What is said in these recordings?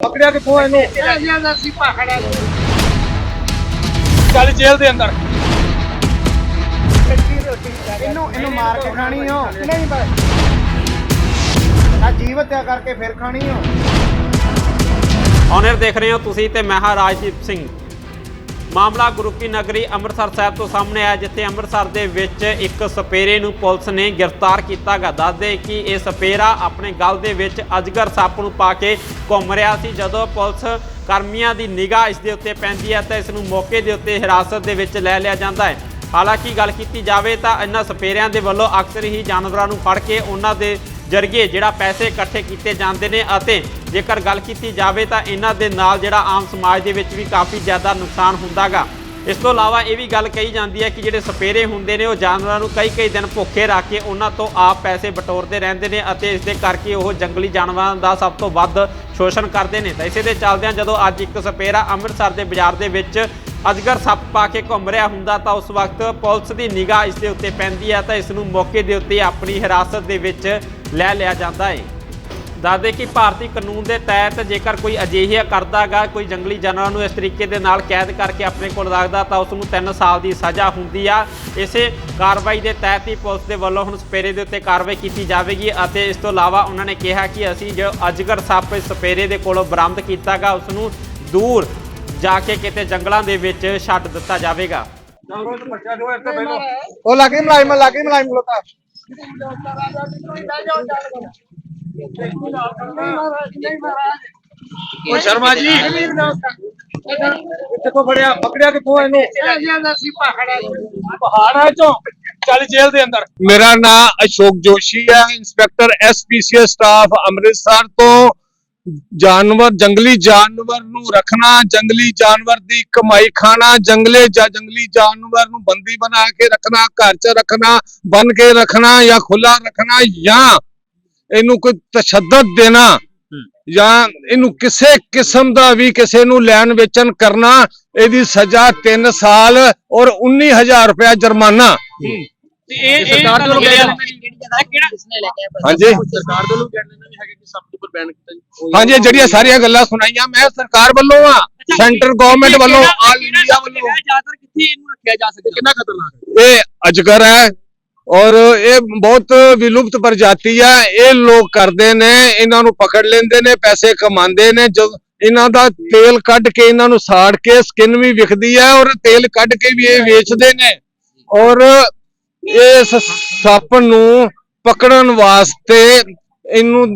ਪਕੜਿਆ ਕਿੱਥੋਂ ਇਹਨੂੰ? ਜ਼ਿਆਦਾ ਸੀ ਪਹਾੜਾ ਚੱਲ ਜੇਲ੍ਹ ਦੇ ਅੰਦਰ। ਇਹਨੂੰ ਇਹਨੂੰ ਮਾਰ ਕੇ ਖਾਣੀ ਹੋ ਨਹੀਂ ਬਸ ਆ ਜੀਵ ਹੱਤਿਆ ਕਰਕੇ ਫਿਰ ਖਾਣੀ ਹੋ ਔਨਰ ਦੇਖ ਰਹੇ ਹੋ ਤੁਸੀਂ ਤੇ ਮੈਂ ਹਾਂ ਰਾਜਦੀਪ ਸਿੰਘ। ਮਾਮਲਾ ਗੁਰੂ ਕੀ ਨਗਰੀ ਅੰਮ੍ਰਿਤਸਰ ਸਾਹਿਬ ਤੋਂ ਸਾਹਮਣੇ ਆਇਆ, ਜਿੱਥੇ ਅੰਮ੍ਰਿਤਸਰ ਦੇ ਵਿੱਚ ਇੱਕ ਸਪੇਰੇ ਨੂੰ ਪੁਲਿਸ ਨੇ ਗ੍ਰਿਫਤਾਰ ਕੀਤਾ ਗਾ। ਦੱਸਦੇ ਕਿ ਇਹ ਸਪੇਰਾ ਆਪਣੇ ਗਲ ਦੇ ਵਿੱਚ ਅਜਗਰ ਸੱਪ ਨੂੰ ਪਾ ਕੇ ਘੁੰਮ ਰਿਹਾ ਸੀ। ਜਦੋਂ ਪੁਲਿਸ ਕਰਮੀਆਂ ਦੀ ਨਿਗਾਹ ਇਸ ਦੇ ਉੱਤੇ ਪੈਂਦੀ ਹੈ, ਤਾਂ ਇਸ ਨੂੰ ਮੌਕੇ ਦੇ ਉੱਤੇ ਹਿਰਾਸਤ ਦੇ ਵਿੱਚ ਲੈ ਲਿਆ ਜਾਂਦਾ ਹੈ। ਹਾਲਾਂਕਿ ਗੱਲ ਕੀਤੀ ਜਾਵੇ ਤਾਂ ਇਹਨਾਂ ਸਪੇਰਿਆਂ ਦੇ ਵੱਲੋਂ ਅਕਸਰ ਹੀ ਜਾਨਵਰਾਂ ਨੂੰ ਫੜ ਕੇ ਉਹਨਾਂ ਦੇ ਜਰੀਏ ਜਿਹੜਾ ਪੈਸੇ ਇਕੱਠੇ ਕੀਤੇ ਜਾਂਦੇ ਨੇ ਅਤੇ ਜੇਕਰ ਗੱਲ ਕੀਤੀ ਜਾਵੇ ਤਾਂ ਇਹਨਾਂ ਦੇ ਨਾਲ ਜਿਹੜਾ ਆਮ ਸਮਾਜ ਦੇ ਵਿੱਚ ਵੀ ਕਾਫੀ ਜ਼ਿਆਦਾ ਨੁਕਸਾਨ ਹੁੰਦਾਗਾ। ਇਸ ਤੋਂ ਇਲਾਵਾ ਇਹ ਵੀ ਗੱਲ ਕਹੀ ਜਾਂਦੀ ਹੈ ਕਿ ਜਿਹੜੇ ਸਪੇਰੇ ਹੁੰਦੇ ਨੇ, ਉਹ ਜਾਨਵਰਾਂ ਨੂੰ ਕਈ ਕਈ ਦਿਨ ਭੁੱਖੇ ਰੱਖ ਕੇ ਉਹਨਾਂ ਤੋਂ ਆਪ ਪੈਸੇ ਬਟੋਰਦੇ ਰਹਿੰਦੇ ਨੇ ਅਤੇ ਇਸ ਦੇ ਕਰਕੇ ਉਹ ਜੰਗਲੀ ਜਾਨਵਰਾਂ ਦਾ ਸਭ ਤੋਂ ਵੱਧ ਸ਼ੋਸ਼ਣ ਕਰਦੇ ਨੇ। ਤਾਂ ਇਸੇ ਦੇ ਚੱਲਦਿਆਂ ਜਦੋਂ ਅੱਜ ਇੱਕ ਸਪੇਰਾ ਅੰਮ੍ਰਿਤਸਰ ਦੇ ਬਾਜ਼ਾਰ ਦੇ ਵਿੱਚ ਅਜਗਰ ਸੱਪ ਪਾ ਕੇ ਘੁੰਮ ਰਿਹਾ ਹੁੰਦਾ ਤਾਂ ਉਸ ਵਕਤ ਪੁਲਿਸ ਦੀ ਨਿਗਾਹ ਇਸ ਦੇ ਉੱਤੇ ਪੈਂਦੀ ਹੈ ਤਾਂ ਇਸ ਨੂੰ ਮੌਕੇ ਦੇ ਉੱਤੇ ਆਪਣੀ ਹਿਰਾਸਤ ਦੇ ਵਿੱਚ ਲੈ ਲਿਆ ਜਾਂਦਾ ਹੈ। ਦੱਸਦੇ ਕਿ ਭਾਰਤੀ ਕਾਨੂੰਨ ਦੇ ਤਹਿਤ ਜੇਕਰ ਕੋਈ ਅਜਿਹਾ ਕਰਦਾਗਾ, ਕੋਈ ਜੰਗਲੀ ਜਾਨਵਰਾਂ ਨੂੰ ਇਸ ਤਰੀਕੇ ਦੇ ਨਾਲ ਕੈਦ ਕਰਕੇ ਆਪਣੇ ਕੋਲ ਰੱਖਦਾ, ਤਾਂ ਉਸ ਨੂੰ 3 ਸਾਲ ਦੀ ਸਜ਼ਾ ਹੁੰਦੀ ਆ। ਇਸੇ ਕਾਰਵਾਈ ਦੇ ਤਹਿਤ ਹੀ ਪੁਲਿਸ ਦੇ ਵੱਲੋਂ ਹੁਣ ਸਪੇਰੇ ਦੇ ਉੱਤੇ ਕਾਰਵਾਈ ਕੀਤੀ ਜਾਵੇਗੀ ਅਤੇ ਇਸ ਤੋਂ ਇਲਾਵਾ ਉਹਨਾਂ ਨੇ ਕਿਹਾ ਕਿ ਅਸੀਂ ਜੋ ਅਜਗਰ ਸੱਪ ਸਪੇਰੇ ਦੇ ਕੋਲੋਂ ਬਰਾਮਦ ਕੀਤਾਗਾ, ਉਸ ਨੂੰ ਦੂਰ ਜਾ ਕੇ ਕਿਤੇ ਜੰਗਲਾਂ ਦੇ ਵਿੱਚ ਛੱਡ ਦਿੱਤਾ ਜਾਵੇਗਾ। ਉਹ ਲੱਗੇ ਮਲਾਈਮ ਲੱਗੇ ਮਲਾਈਮ ਲੋਤਾ ਓ ਸ਼ਰਮਾ ਜੀ। ਕਿੱਥੋਂ ਫੜਿਆ ਪਕੜਿਆ ਕਿੱਥੋਂ ਇਹਨੂੰ? ਜ਼ਿਆਦਾ ਸੀ ਪਹਾੜਾ ਪਹਾੜਾਂ ਚੋਂ ਚੱਲ ਜੇਲ੍ਹ ਦੇ ਅੰਦਰ। ਮੇਰਾ ਨਾਮ ਅਸ਼ੋਕ ਜੋਸ਼ੀ ਹੈ ਇੰਸਪੈਕਟਰ ਐਸਪੀਸੀਐਸ ਸਟਾਫ ਅੰਮ੍ਰਿਤਸਰ ਤੋਂ। ਜਾਨਵਰ ਜੰਗਲੀ ਜਾਨਵਰ ਨੂੰ ਰੱਖਣਾ ਜੰਗਲੀ ਜਾਨਵਰ ਦੀ ਕਮਾਈ ਖਾਣਾ ਜੰਗਲੇ ਜਾਂ ਜੰਗਲੀ ਜਾਨਵਰ ਨੂੰ ਬੰਦੀ ਬਣਾ ਕੇ ਰੱਖਣਾ ਘਰ 'ਚ ਰੱਖਣਾ ਬੰਨ ਕੇ ਰੱਖਣਾ ਜਾਂ ਖੁੱਲਾ ਰੱਖਣਾ ਜਾਂ ਇਹਨੂੰ ਕੋਈ ਤਸ਼ੱਦਦ ਦੇਣਾ ਜਾਂ ਇਹਨੂੰ ਕਿਸੇ ਕਿਸਮ ਦਾ ਵੀ ਕਿਸੇ ਨੂੰ ਲੈਣ ਵੇਚਣ ਕਰਨਾ ਇਹਦੀ ਸਜ਼ਾ 3 ਸਾਲ ਔਰ 19000 ਰੁਪਇਆ ਜੁਰਮਾਨਾ। ਇਹ ਸਰਕਾਰ ਦੇ ਲੋਕ ਹਾਂਜੀ। ਸਰਕਾਰ ਦੇ ਲੋਕ ਕਹਿੰਦੇ ਨੇ ਹੈਗੇ ਕਿ ਸਭ ਤੋਂ ਉੱਪਰ ਬੈਨ ਕੀਤਾ ਜੀ। ਹਾਂਜੀ ਇਹ ਜਿਹੜੀਆਂ ਸਾਰੀਆਂ ਗੱਲਾਂ ਸੁਣਾਈਆਂ ਮੈਂ ਸਰਕਾਰ ਵੱਲੋਂ ਆ ਸੈਂਟਰ ਗਵਰਨਮੈਂਟ ਵੱਲੋਂ ਆਲ ਇੰਡੀਆ ਵੱਲੋਂ। ਜ਼ਿਆਦਾਤਰ ਕਿੱਥੇ ਇਹਨੂੰ ਰੱਖਿਆ ਜਾ ਸਕਦਾ? ਕਿੰਨਾ ਖਤਰਨਾਕ ਹੈ? ਇਹ ਅਜਗਰ ਹੈ ਔਰ ਇਹ ਬਹੁਤ ਵਿਲੁਪਤ ਪ੍ਰਜਾਤੀ ਆ, ਇਹ ਲੋਕ ਕਰਦੇ ਨੇ, ਇਹਨਾਂ ਨੂੰ ਪਕੜ ਲੈਂਦੇ ਨੇ, ਪੈਸੇ ਕਮਾਉਂਦੇ ਨੇ ਜੋ ਇਹਨਾਂ ਦਾ ਤੇਲ ਕੱਢ ਕੇ ਇਹਨਾਂ ਨੂੰ ਸਾੜ ਕੇ ਸਕਿਨ ਵੀ ਵਿਖਦੀ ਹੈ ਔਰ ਤੇਲ ਕੱਢ ਕੇ ਵੀ ਇਹ ਵੇਚਦੇ ਨੇ। ਔਰ ਇਸ ਸੱਪ ਨੂੰ ਪਕੜਨ ਵਾਸਤੇ ਇਹਨੂੰ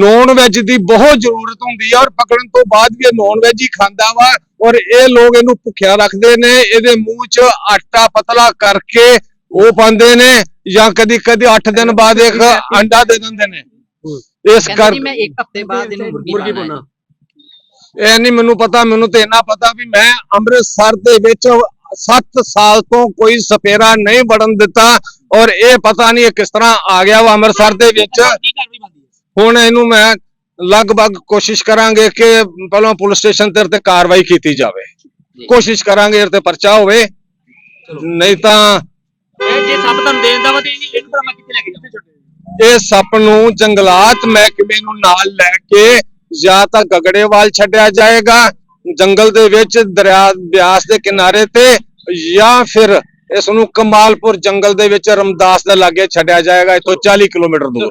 ਨੌਨ ਵੈਜ ਦੀ ਬਹੁਤ ਜ਼ਰੂਰਤ ਹੁੰਦੀ ਹੈ ਔਰ ਪਕੜਨ ਤੋਂ ਬਾਅਦ ਵੀ ਇਹ ਨੌਨ ਵੈਜ ਹੀ ਖਾਂਦਾ ਵਾ ਔਰ ਇਹ ਲੋਕ ਇਹਨੂੰ ਭੁੱਖਿਆ ਰੱਖਦੇ ਨੇ, ਇਹਦੇ ਮੂੰਹ 'ਚ ਆਟਾ ਪਤਲਾ ਕਰਕੇ ਉਹ ਪਾਉਂਦੇ ਨੇ ਜਾਂ ਕਦੀ ਕਦੀ 8 ਦਿਨ ਬਾਅਦ ਇੱਕ ਅੰਡਾ ਦੇ ਦਿੰਦੇ ਨੇ। ਇਸ ਕਰ ਮੈਂ ਇੱਕ ਹਫ਼ਤੇ ਬਾਅਦ ਇਹਨੂੰ ਮੁਰਗੀ ਪਾਉਣਾ। ਇਹ ਨਹੀਂ ਮੈਨੂੰ ਪਤਾ ਮੈਨੂੰ ਤੇ ਇੰਨਾ ਪਤਾ ਵੀ ਮੈਂ ਅੰਮ੍ਰਿਤਸਰ ਦੇ ਵਿੱਚ 7 ਸਾਲ ਤੋਂ ਕੋਈ ਸਪੇਰਾ ਨਹੀਂ ਵੜਨ ਦਿੱਤਾ ਔਰ ਇਹ ਪਤਾ ਨਹੀਂ ਇਹ ਕਿਸ ਤਰ੍ਹਾਂ ਆ ਗਿਆ ਵਾ ਅੰਮ੍ਰਿਤਸਰ ਦੇ ਵਿੱਚ। ਹੁਣ ਇਹਨੂੰ ਮੈਂ ਲਗਭਗ ਕੋਸ਼ਿਸ਼ ਕਰਾਂਗੇ ਕਿ ਪਹਿਲਾਂ ਪੁਲਿਸ ਸਟੇਸ਼ਨ ਤੇ ਤੇ ਕਾਰਵਾਈ ਕੀਤੀ ਜਾਵੇ। ਕੋਸ਼ਿਸ਼ ਕਰਾਂਗੇ ਇਹ ਤੇ ਪਰਚਾ ਹੋਵੇ। ਨਹੀਂ ਤਾਂ ਇਹ ਜੇ ਸਭ ਤੁਹਾਨੂੰ ਦੇ ਦਿੰਦਾ ਵਾ ਤੇ ਇਹ- ਇਹਨੂੰ ਫਿਰ ਮੈਂ ਕਿੱਥੇ ਲੈ ਕੇ ਜਾਵਾਂ ਇਹ ਸੱਪ ਨੂੰ ਜੰਗਲਾਤ ਮਹਿਕਮੇ ਨੂੰ ਨਾਲ ਲੈ ਕੇ ਜਾਂ ਤਾਂ ਗਗੜੇਵਾਲ ਛੱਡਿਆ ਜਾਏਗਾ ਜੰਗਲ ਦੇ ਵਿੱਚ ਦਰਿਆ ਬਿਆਸ ਦੇ ਕਿਨਾਰੇ ਤੇ ਜਾਂ ਫਿਰ ਇਸ ਨੂੰ ਕਮਾਲਪੁਰ ਜੰਗਲ ਦੇ ਵਿੱਚ ਰਮਦਾਸ ਦੇ ਲਾਗੇ ਛੱਡਿਆ ਜਾਏਗਾ ਇੱਥੋਂ 40 ਕਿਲੋਮੀਟਰ ਦੂਰ।